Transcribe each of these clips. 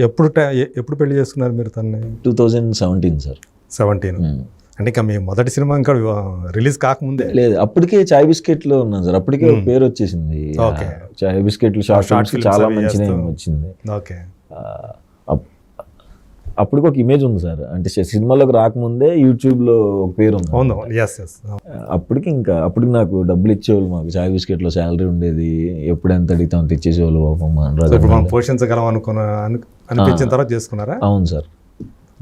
ఎప్పుడు ఎప్పుడు పెళ్ళి చేసుకున్నారు మీరు తన్ని? Two thousand seventeen sir. Seventeen. అంటే ఇంకా మీ మొదటి సినిమా ఇంకా రిలీజ్ కాకముందే? లేదు అప్పటికే చాయ్ బిస్కెట్లో ఉన్నాను సార్. అప్పటికే ఒక పేరు వచ్చేసింది. చాయ్ బిస్కెట్లు షార్ట్ షార్ట్ ఫిల్మ్స్ ఫిల్మ్స్ చాలా మంచి. నేమ్ వచ్చింది. ఓకే. ఆ, అప్- అప్పటికి ఒక ఇమేజ్ ఉంది సార్. అంటే సినిమాలోకి రాకముందే యూట్యూబ్లో ఒక పేరు ఉంది. అవును ఎస్ ఎస్ అప్పటికి ఇంకా అప్పటికి నాకు డబ్బులు ఇచ్చేవాళ్ళు మాకు. చాయ్ బిస్కెట్లో శాలరీ ఉండేది. ఎప్పుడు ఎంత అడిగితే అంత ఇచ్చేసేవాళ్ళు పాపం. పోషించగలం అనుకున్న అను- అనిపించిన తర్వాత చేసుకున్నారా? అవును సార్.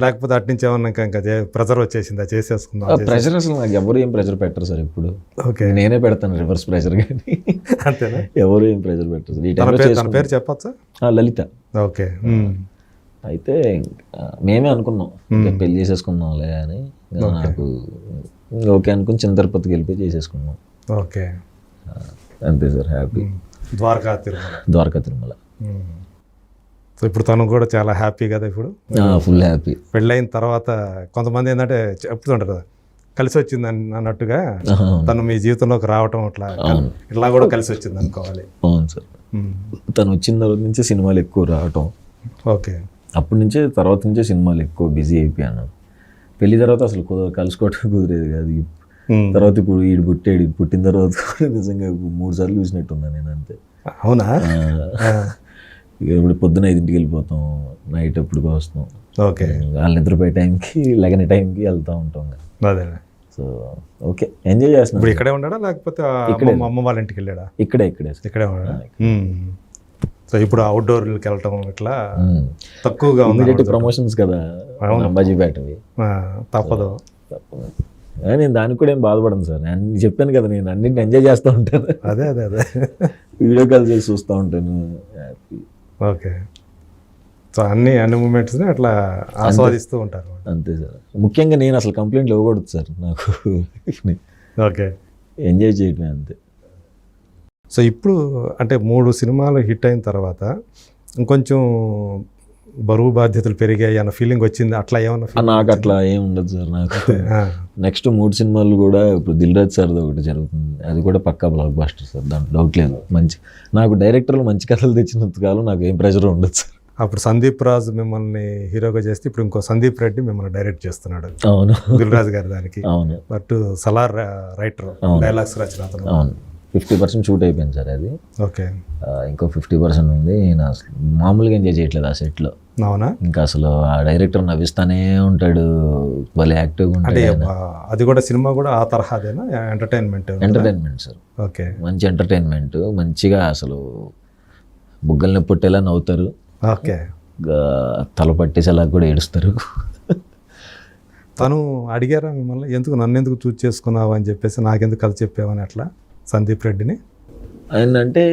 లేకపోతే అటు నుంచి ఏమన్నా ఇంకా ఇంకా ప్రెజర్ వచ్చేసిందా? చేసేసుకుందాం? చేసే- ప్రెషర్ అసలు నాకు ఎవరు ఏం ప్రెషర్ పెట్టరు సార్ ఇప్పుడు ఓకే. నేనే పెడతాను రివర్స్ ప్రెషర్ కానీ అంతేనా? ఎవరు ఏం ప్రెషర్ పెట్టరు. సార్ ఈ టైంలో పేరు చెప్పచ్చా? లలిత. ఓకే. అయితే మేమే అనుకున్నాం. పెళ్ళి చేసేసుకుందాంలే అని. నాకు ఓకే అనుకుని చిన్న తిరుపతికి వెళ్ళిపోయి చేసేసుకున్నాం. ఓకే. అంతే sir happy. Dwaraka Tirumala. Dwaraka Tirumala. So ఇప్పుడు తను కూడా చాలా హ్యాపీ కదా ఇప్పుడు. ఫుల్ హ్యాపీ పెళ్ళైన తర్వాత కొంతమంది ఏంటంటే చెప్తుంటారు కదా కలిసి వచ్చింది అని- అన్నట్టుగా తను మీ జీవితంలోకి రావటం ఇట్లా ఇట్లా కూడా కలిసి వచ్చింది అనుకోవాలి. అవును సార్. తను వచ్చిన తర్వాత నుంచి సినిమాలు ఎక్కువ రావటం. ఓకే. అప్పటి నుంచే తర్వాత నుంచే సినిమాలు ఎక్కువ బిజీ అయిపోయాను పెళ్ళి తర్వాత అసలు కలుసుకోవటం కుదిరేది కాదు. తర్వాత ఇప్పుడు ఈడు పుట్టాడు ఈడు పుట్టిన తర్వాత కూడా నిజంగా మూడు సార్లు చూసినట్టున్నా నేను అంతే. అవునా? ఇప్పుడు పొద్దున ఐదింటికి వెళ్ళిపోతాం నైట్ ఎప్పుడు వస్తాం ఓకే. వాళ్ళు నిద్రపోయే టైంకి లెగని టైంకి వెళ్తూ ఉంటాం అదే సో ఓకే. ఎంజాయ్ చేస్తున్నాం. ఇప్పుడు ఇక్కడే ఉన్నాడా లేకపోతే అమ్మమ్మ అమ్మ వాళ్ళ ఇంటికి వెళ్ళాడా? ఇక్కడే ఇక్కడే. ఇక్కడే ఉన్నాడా. సో ఇప్పుడు అవుట్డోర్కి వెళ్ళటం ఇట్లా. తక్కువగా ఉంది ప్రమోషన్స్ కదా అంబాజీపేటవి తప్పదు. ఆ, నేను దానికి కూడా ఏం బాధపడను సార్. నేను చెప్పాను కదా నేను అన్నింటిని ఎంజాయ్ చేస్తూ ఉంటాను. అదే అదే అదే. వీడియో కాల్ చేసి చూస్తూ ఉంటాను. ఓకే. సో అన్ని అన్ని మూమెంట్స్ని అట్లా ఆస్వాదిస్తూ ఉంటారు. అంతే సార్. ముఖ్యంగా నేను అసలు కంప్లైంట్లు ఇవ్వకూడదు సార్ నాకు. ఓకే. ఎంజాయ్ చేయటమే అంతే. సో ఇప్పుడు అంటే మూడు సినిమాలు హిట్ అయిన తర్వాత ఇంకొంచెం బరువు బాధ్యతలు పెరిగాయి అన్న ఫీలింగ్ వచ్చింది. అట్లా ఏమన్నా నాకు అట్లా ఏం ఉండదు సార్ నాకు నెక్స్ట్ మూడు సినిమాలు కూడా ఇప్పుడు దిల్ రాజ్ సార్ది ఒకటి జరుగుతుంది. అది కూడా పక్కా బ్లాక్ బాస్టర్ సార్ దాంట్లో డౌట్ లేదు. మంచి నాకు డైరెక్టర్లు మంచి కథలు తెచ్చినంత కాలం నాకు ఏం ప్రెషర్ ఉండదు సార్. అప్పుడు సందీప్ రాజు మిమ్మల్ని హీరోగా చేస్తే ఇప్పుడు ఇంకో సందీప్ రెడ్డి మిమ్మల్ని డైరెక్ట్ చేస్తున్నాడు. అవును. దిల్ రాజు గారి దానికి. అవును. బట్ సలార్ రైటర్ డైలాగ్స్ రచన అవును. ఫిఫ్టీ పర్సెంట్ షూట్ అయిపోయింది సార్ అది. ఓకే ఇంకో ఫిఫ్టీ పర్సెంట్ ఉంది. నేను అసలు మామూలుగా ఎంజాయ్ చేయట్లేదు ఆ సెట్లో అవునా ఇంకా అసలు ఆ డైరెక్టర్ నవ్విస్తానే ఉంటాడు. భలే యాక్టివ్గా అంటే ఉంటాడు అది కూడా సినిమా కూడా ఆ తరహాదేనా ఎంటర్టైన్మెంట్ ఎంటర్టైన్మెంట్ సార్. ఓకే. మంచి ఎంటర్టైన్మెంట్. మంచిగా అసలు బుగ్గల్ని పుట్టేలా నవ్వుతారు. ఓకే. తల పట్టేసేలా కూడా ఏడుస్తారు. తను అడిగారా మిమ్మల్ని? ఎందుకు నన్ను ఎందుకు చూస్ చేసుకున్నావు అని చెప్పేసి నాకెందుకు కథ చెప్పావని అట్లా? సందీప్ రెడ్డిని? ఆయన అంటే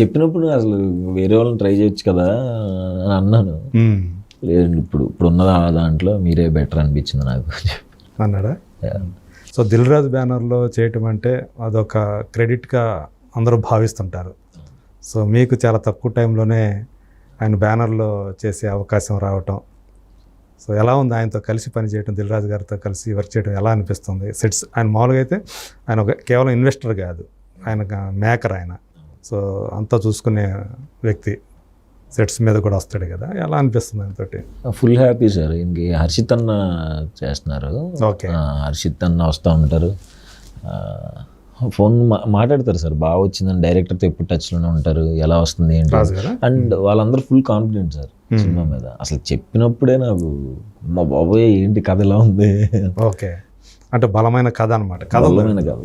చెప్పినప్పుడు అసలు వేరే వాళ్ళని ట్రై చేయొచ్చు కదా అని అన్నాను. మ్మ్. లేదు ఇప్పుడు ఇప్పుడు ఉన్న దా- దాంట్లో మీరే బెటర్ అనిపించింది నాకు అన్నాడా. సో దిల్ రాజు బ్యానర్లో చేయటం అంటే అదొక క్రెడిట్గా అందరూ భావిస్తుంటారు. సో మీకు చాలా తక్కువ టైంలోనే ఆయన బ్యానర్లో చేసే అవకాశం రావటం. సో ఎలా ఉంది ఆయనతో కలిసి పనిచేయటం దిల్ రాజు గారితో కలిసి వర్క్ చేయడం ఎలా అనిపిస్తుంది? సెట్స్ ఆయన మామూలుగా అయితే ఆయన ఒక కేవలం ఇన్వెస్టర్ కాదు. ఆయన మేకర్ ఆయన. సో అంతా చూసుకునే వ్యక్తి సెట్స్ మీద కూడా వస్తాడు కదా ఎలా అనిపిస్తుంది ఆయనతోటి ఫుల్ హ్యాపీ సార్. ఇంక హర్షిత్ అన్న చేస్తున్నారు. ఓకే. హర్షిత్ అన్న వస్తూ ఉంటారు. ఫోన్ మా- మాట్లాడతారు సార్. బాగా వచ్చిందని డైరెక్టర్తో ఎప్పుడు టచ్లోనే ఉంటారు. ఎలా వస్తుంది ఏంటి అండ్ వాళ్ళందరూ ఫుల్ కాన్ఫిడెంట్ సార్ సినిమా మీద. అసలు చెప్పినప్పుడే నాకు మా బాబోయ్ ఏంటి కథ ఎలా ఉంది? ఓకే. అంటే బలమైన కథ అనమాట కథ. బలమైన కథ.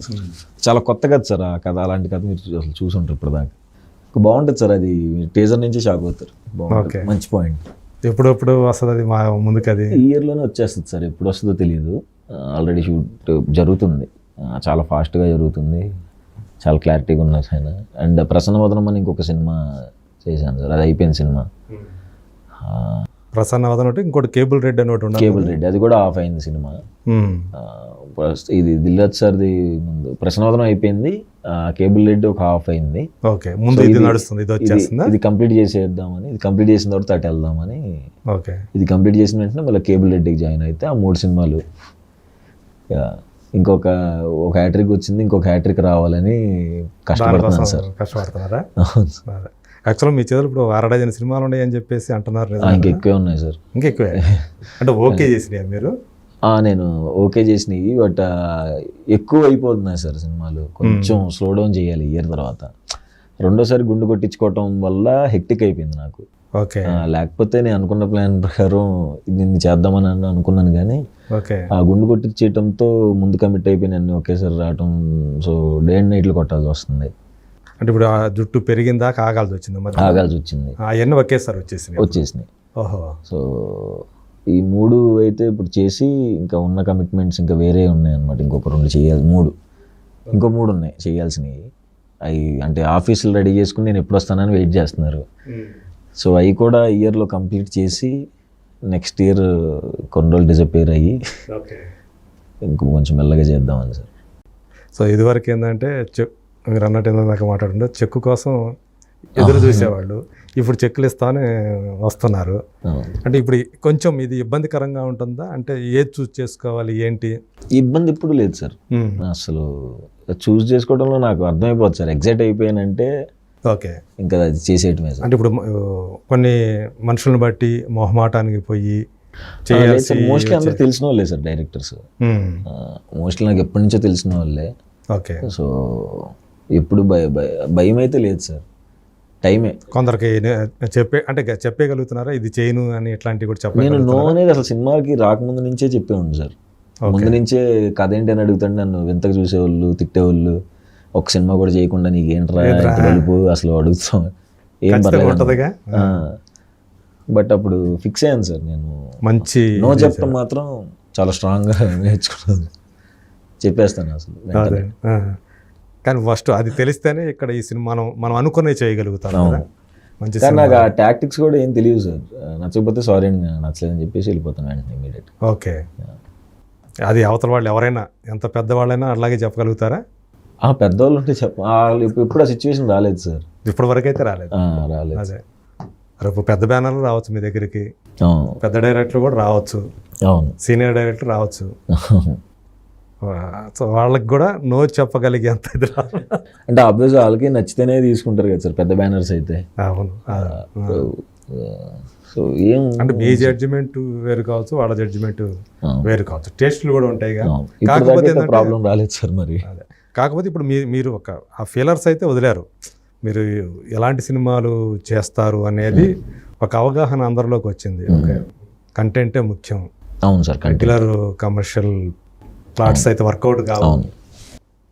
చాలా కొత్త కథ సార్ ఆ కథ అలాంటి కథ మీరు అసలు చూసుంటారు ఇప్పుడు దాకా బాగుంటుంది సార్ అది. టీజర్ నుంచి షాక్ అవుతారు. మంచి పాయింట్ ఎప్పుడెప్పుడు వస్తుంది అది మా ముందుకు అది ఈ ఇయర్లోనే వచ్చేస్తుంది సార్. ఎప్పుడు వస్తుందో తెలియదు. ఆల్రెడీ షూట్ జరుగుతుంది. చాలా ఫాస్ట్గా జరుగుతుంది. చాలా క్లారిటీగా ఉన్నారు ఆయన. అండ్ ప్రసన్న వదనం అని ఇంకొక సినిమా చేశాను సార్. అది అయిపోయింది సినిమా. ప్రసన్న వదన ఒకటి ఇంకోటి కేబుల్ రెడ్ అని ఒకటి కేబుల్ రెడ్డి అది కూడా ఆఫ్ అయింది సినిమా. ఇది దిల్లత్ సార్ది ముందు. ప్రశ్నవదనం అయిపోయింది కేబుల్ రెడ్డి ఒక హాఫ్ అయింది. ఓకే ముందు ఇది నడుస్తుంది ఇది వచ్చేస్తుందా? ఇది కంప్లీట్ చేసేద్దామని ఇది కంప్లీట్ చేసిన తర్వాత అటు వెళ్దామని ఓకే. ఇది కంప్లీట్ చేసిన వెంటనే మళ్ళీ కేబుల్ రెడ్డికి జాయిన్ అయితే ఆ మూడు సినిమాలు ఇంకొక ఒక హ్యాట్రిక్ వచ్చింది ఇంకొక హ్యాట్రిక్ రావాలని కష్టపడుతున్నాను సార్. కష్టపడుతున్నారా? అవును సార్. అదే. యాక్చువల్గా మీ చేతులు ఇప్పుడు అర డజన్ సినిమాలు ఉన్నాయి అని చెప్పేసి అంటున్నారు ఆ, నిజమేనా? ఇంకా ఎక్కువే ఉన్నాయి సార్. ఇంకా ఎక్కువే? అంటే ఓకే చేసినాయా మీరు? నేను ఓకే చేసినవి బట్ ఎక్కువ అయిపోతున్నాయి సార్ సినిమాలు. కొంచెం స్లో డౌన్ చేయాలి ఇయర్ తర్వాత. రెండోసారి గుండు కొట్టించుకోవటం వల్ల హెక్టిక్ అయిపోయింది నాకు. ఓకే. లేకపోతే నేను అనుకున్న ప్లాన్ ప్రకారం దీన్ని చేద్దామని అను- అనుకున్నాను కానీ ఓకే. ఆ గుండు కొట్టించేయటంతో ముందు కమిట్ అయిపోయి అన్ని ఒకేసారి రావటం. సో డే అండ్ నైట్లు కొట్టాల్సి వస్తుంది. అంటే ఇప్పుడు ఆ జుట్టు పెరిగిందాక ఆగాల్సి వచ్చింది మరి. ఆగాల్సి వచ్చింది. అవన్నీ ఒకేసారి వచ్చేసినాయి? వచ్చేసినాయి. ఓహో. సో ఈ మూడు అయితే ఇప్పుడు చేసి ఇంకా ఉన్న కమిట్మెంట్స్ ఇంకా వేరే ఉన్నాయి అనమాట ఇంకొక రెండు చేయాలి మూడు. ఇంకో మూడు ఉన్నాయి చేయాల్సినవి. అవి అంటే ఆఫీసులు రెడీ చేసుకుని నేను ఎప్పుడు వస్తానని వెయిట్ చేస్తున్నారు. సో అవి కూడా ఇయర్లో కంప్లీట్ చేసి నెక్స్ట్ ఇయర్ కొన్ని రోజులు డిసపేర్ అయ్యి ఓకే. ఇంకో కొంచెం మెల్లగా చేద్దామని సార్. సో ఇదివరకు ఏంటంటే మీరు అన్నట్టు ఏంటంటే మాట్లాడుతుంటే చెక్కు కోసం ఎదురు చూసేవాళ్ళు. ఇప్పుడు చెక్కులు ఇస్తామని వస్తున్నారు. అంటే ఇప్పుడు కొంచెం ఇది ఇబ్బందికరంగా ఉంటుందా? అంటే ఏది చూస్ చేసుకోవాలి? ఏంటి? ఇబ్బంది ఇప్పుడు లేదు సార్. అసలు చూస్ చేసుకోవడంలో నాకు అర్థమైపోతుంది సార్. Excite అయిపోయానంటే okay. ఇంకా అది చేసేయటమే సార్. అంటే ఇప్పుడు కొన్ని మనుషులను బట్టి మొహమాటానికి పోయి మోస్ట్లీ అందరూ తెలిసిన వాళ్ళే సార్ డైరెక్టర్స్. మోస్ట్లీ నాకు ఎప్పటి నుంచో తెలిసిన వాళ్ళే. ఓకే. సో ఎప్పుడు భయ భయ అయితే లేదు సార్. టైమే. కొందరికి చెప్పే అంటే చెప్పేయగలుగుతున్నారా? ఇది చేయను అని ఇట్లాంటివి కూడా నేను చెప్పగలుగుతారా నో అనేది అసలు సినిమాకి రాకముందు నుంచే చెప్పేవాడిని సార్. ముందు నుంచే కథ ఏంటి అని అడుగుతాడు నన్ను వింతకు చూసేవాళ్ళు తిట్టేవాళ్ళు. ఒక సినిమా కూడా చేయకుండా నీకు ఏంట్రా అసలు అడుగుతాం ఏం పర్లేదు బట్ అప్పుడు ఫిక్స్ అయ్యాను సార్ నేను. మంచి నో చెప్పడం మాత్రం చాలా స్ట్రాంగ్గా నేర్చుకున్నాను. చెప్పేస్తాను అసలు. కానీ ఫస్ట్ అది తెలిస్తేనే ఇక్కడ ఈ సినిమా మనం మనం అనుకునే చేయగలుగుతాం కదా. మంచి కానీ నాకు ఆ టాక్టిక్స్ కూడా ఏం తెలియదు సార్. నచ్చకపోతే సారీ అండి నచ్చలేదని చెప్పేసి వెళ్ళిపోతాను వెంటనే ఇమీడియట్ ఓకే. అది అవతల వాళ్ళు ఎవరైనా ఎంత పెద్దవాళ్ళైనా అలాగే చెప్పగలుగుతారా? ఆ పెద్దవాళ్ళు ఉంటే చెప్ప వాళ్ళు ఇప్పుడు ఆ సిచ్యువేషన్ రాలేదు సార్. ఇప్పటి వరకు అయితే రాలేదు. రాలేదు అదే రేపు పెద్ద బ్యానర్లు రావచ్చు మీ దగ్గరికి. పెద్ద డైరెక్టర్ కూడా రావచ్చు. అవును. సీనియర్ డైరెక్టర్ రావచ్చు. సో వాళ్ళకి కూడా నో చెప్పగలిగేంత ఇది. అంటే అబ్బాయి వాళ్ళకి నచ్చితేనే తీసుకుంటారు కదా సార్ పెద్ద బ్యానర్స్ అయితే. అవును. సో ఏం అంటే మీ జడ్జిమెంట్ వేరు కావచ్చు వాళ్ళ జడ్జిమెంట్ వేరు కావచ్చు. టేస్ట్లు కూడా ఉంటాయి కాకపోతే ప్రాబ్లం రాలేదు సార్ మరి. కాకపోతే ఇప్పుడు మీ మీరు ఒక ఆ ఫీలర్స్ అయితే వదిలేరు. మీరు ఎలాంటి సినిమాలు చేస్తారు అనేది ఒక అవగాహన అందరిలోకి వచ్చింది. ఓకే. కంటెంటే ముఖ్యం. అవును సార్ కంటి రెగ్యులర్ కమర్షియల్ ప్లాట్స్ అయితే వర్కౌట్ కావు.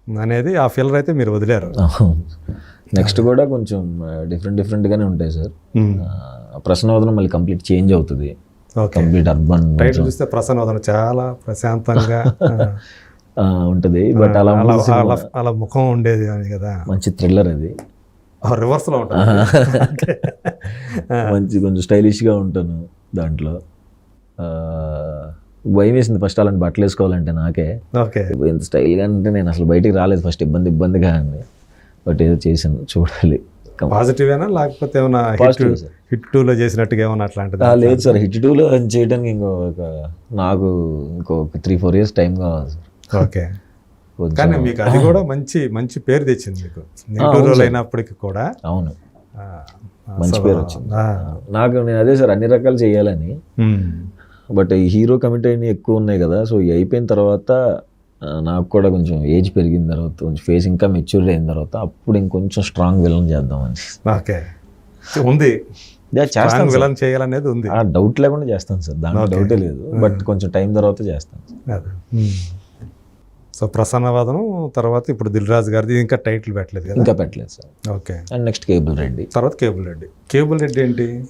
అనేది ఆ ఫీలర్ అయితే మీరు వదిలేరు. నెక్స్ట్ కూడా కొంచెం డిఫరెంట్ డిఫరెంట్గానే ఉంటాయి సార్. ప్రశ్నవదనం మళ్ళీ కంప్లీట్ చేంజ్ అవుతుంది. కంప్లీట్ అర్బన్ టైటిల్ చూస్తే ప్రసన్న వదన చాలా ప్రశాంతంగా ఉంటుంది. బట్ అలా అలా ముఖం ఉండేది అని కదా. మంచి థ్రిల్లర్ అది. రివర్స్లో ఉంటుంది. మంచి కొంచెం స్టైలిష్గా ఉంటాను దాంట్లో. భయం వేసింది ఫస్ట్ అలాంటి బట్టలు వేసుకోవాలంటే నాకే. ఓకే. ఎంత స్టైల్గా అంటే నేను అసలు బయటికి రాలేదు ఫస్ట్ ఇబ్బంది ఇబ్బందిగా అండి బట్ ఏదో చేశాను చూడాలి. పాజిటివ్ ఏనా? లేకపోతే ఏమైనా sir. హిట్ టూ లో చేసినట్టుగా ఏమైనా అట్లాంటిది? లేదు సార్ హిట్ టూలో చేయడానికి ఇంకో ఒక నాకు ఇంకో త్రీ ఫోర్ ఇయర్స్ టైం కావాలి సార్ ఓకే. కానీ మీకు అది కూడా మంచి మంచి పేరు తెచ్చింది మీకు. నెగిటివ్ రోల్ అయినప్పటికీ కూడా. అవును. మంచి పేరు వచ్చింది. నాకు నేను అదే సార్ అన్ని రకాలు చేయాలని. బట్ ఈ హీరో కమిట్ అయినవి ఎక్కువ ఉన్నాయి కదా సో ఇవి అయిపోయిన తర్వాత నాకు కూడా కొంచెం ఏజ్ పెరిగిన తర్వాత కొంచెం ఫేస్ ఇంకా మెచ్యూర్ అయిన తర్వాత అప్పుడు ఇంకొంచెం స్ట్రాంగ్ విలన్ చేద్దామని. ఓకే. ఉంది. యా, చేస్తాను విలన్ చేయాలనేది ఉంది. ఆ డౌట్ లేకుండా చేస్తాను సార్. దాంట్లో డౌటే లేదు. బట్ కొంచెం టైం తర్వాత చేస్తాను. సో ప్రసన్నవాదనం తర్వాత ఇప్పుడు దిల్ రాజు గారిది ఇంకా టైటిల్ పెట్టలేదు కదా? ఇంకా పెట్టలేదు sir. Okay. And next cable Reddy. తర్వాత కేబుల్ రెడ్డి. కేబుల్ రెడ్డి ఏంటి?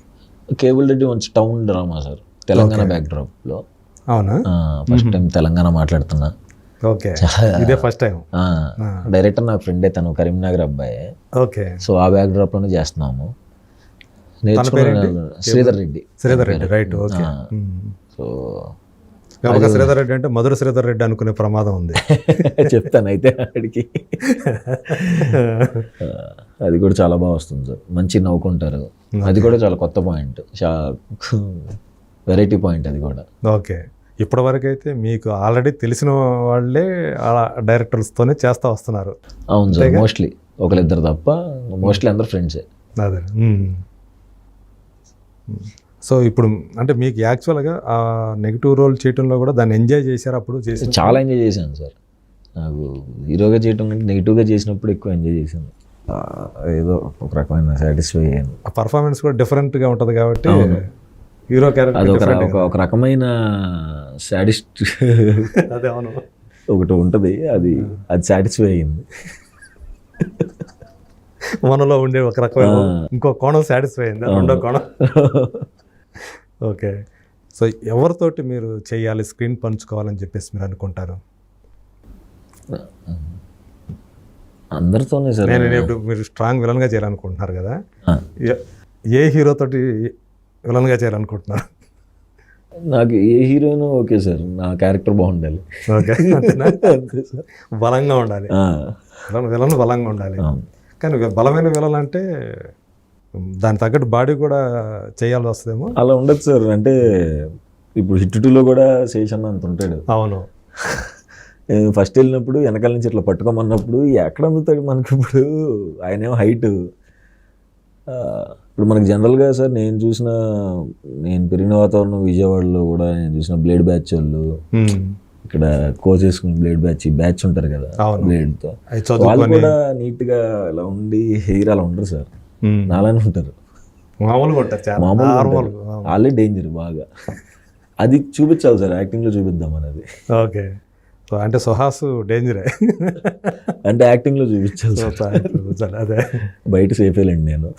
కేబుల్ రెడ్డి మంచి టౌన్ డ్రామా సార్. తెలంగాణ బ్యాక్ డ్రాప్లో అవునా? ఫస్ట్ టైం తెలంగాణ మాట్లాడుతున్నా. ఓకే ఇదే ఫస్ట్ టైం డైరెక్టర్ నా ఫ్రెండే తను కరీంనగర్ అబ్బాయి. ఓకే సో ఆ బ్యాక్ డ్రాప్లోనే చేస్తున్నాము. Sridhar Reddy. Sridhar Reddy right okay. So Sridhar Reddy అంటే మధుర శ్రీధర్ రెడ్డి అనుకునే ప్రమాదం ఉంది. చెప్తాను అయితే ఆ, అది కూడా చాలా బాగా వస్తుంది సార్. మంచి నవ్వుకుంటారు. అది కూడా చాలా కొత్త పాయింట్. వెరైటీ పాయింట్ అది కూడా. ఓకే. ఇప్పటి వరకు అయితే మీకు ఆల్రెడీ తెలిసిన వాళ్ళే డైరెక్టర్స్తోనే చేస్తూ వస్తున్నారు. అవును సార్ మోస్ట్లీ ఒకరిద్దరు తప్ప మోస్ట్లీ అందరు ఫ్రెండ్సే. అదే. సో ఇప్పుడు అంటే మీకు యాక్చువల్గా ఆ నెగిటివ్ రోల్ చేయటంలో కూడా దాన్ని ఎంజాయ్ చేశారు అప్పుడు చేసి చాలా ఎంజాయ్ చేశాను సార్. నాకు హీరోగా చేయటం కంటే నెగిటివ్గా చేసినప్పుడు ఎక్కువ ఎంజాయ్ చేశాను. ఏదో ఒక రకమైన సాటిస్ఫై అయ్యాను. ఆ పర్ఫార్మెన్స్ కూడా డిఫరెంట్గా ఉంటుంది కాబట్టి హీరో క్యారెక్టర్ ఒక ఒక- రకమైన సాడిస్ట్ అదే అవును. ఒకటి ఉంటుంది. అది అది సాటిస్ఫై అయ్యింది మనలో ఉండే ఒక రకమైన ఇంకో కోణం సాటిస్ఫై అయింది. రెండో కోణం. ఓకే. సో ఎవరితోటి మీరు చేయాలి స్క్రీన్ పంచుకోవాలని చెప్పేసి మీరు అనుకుంటారు? అందరితోనే సార్. నేను ఇప్పుడు మీరు స్ట్రాంగ్ విలన్గా చేయాలనుకుంటున్నారు కదా. ఏ- ఏ హీరో తోటి విలన్గా చేయాలనుకుంటున్నారు నాకు ఏ హీరోయిన్ ఓకే సార్ నా క్యారెక్టర్ బాగుండాలి. ఓకే అంతేనా? అంతే సార్. బలంగా ఉండాలి. విలన్ బలంగా ఉండాలి. కానీ బలమైన విలన్ అంటే దాని తగ్గట్టు బాడీ కూడా చేయాల్సి వస్తుందేమో? అలా ఉండదు సార్. అంటే ఇప్పుడు హిట్ టూలో కూడా శేషన్న అంత ఉంటాడు. అవును. ఫస్ట్ వెళ్ళినప్పుడు వెనకాల నుంచి ఇట్లా పట్టుకోమన్నప్పుడు ఎక్కడ అందుతాడు మనకి ఇప్పుడు ఆయనేమో హైట్. ఇప్పుడు మనకి జనరల్గా సార్ నేను చూసిన నేను పెరిగిన వాతావరణం విజయవాడలో కూడా నేను చూసిన బ్లేడ్ బ్యాచ్ వాళ్ళు. ఇక్కడ కోచ్ చేసుకుని బ్లేడ్ బ్యాచ్ బ్యాచ్ ఉంటారు కదా. బ్లేడ్తో. వాళ్ళు కూడా నీట్గా ఇలా ఉండి హెయిర్ అలా ఉండరు సార్. నాలానే ఉంటారు. మామూలుగా. వాళ్ళే డేంజర్ బాగా. అది చూపించాలి సార్ యాక్టింగ్లో చూపిద్దాం అనేది. ఓకే. సో అంటే సుహాస్ డేంజరే. అంటే యాక్టింగ్లో చూపించాలి. అదే. బయట సేఫేలండి నేను.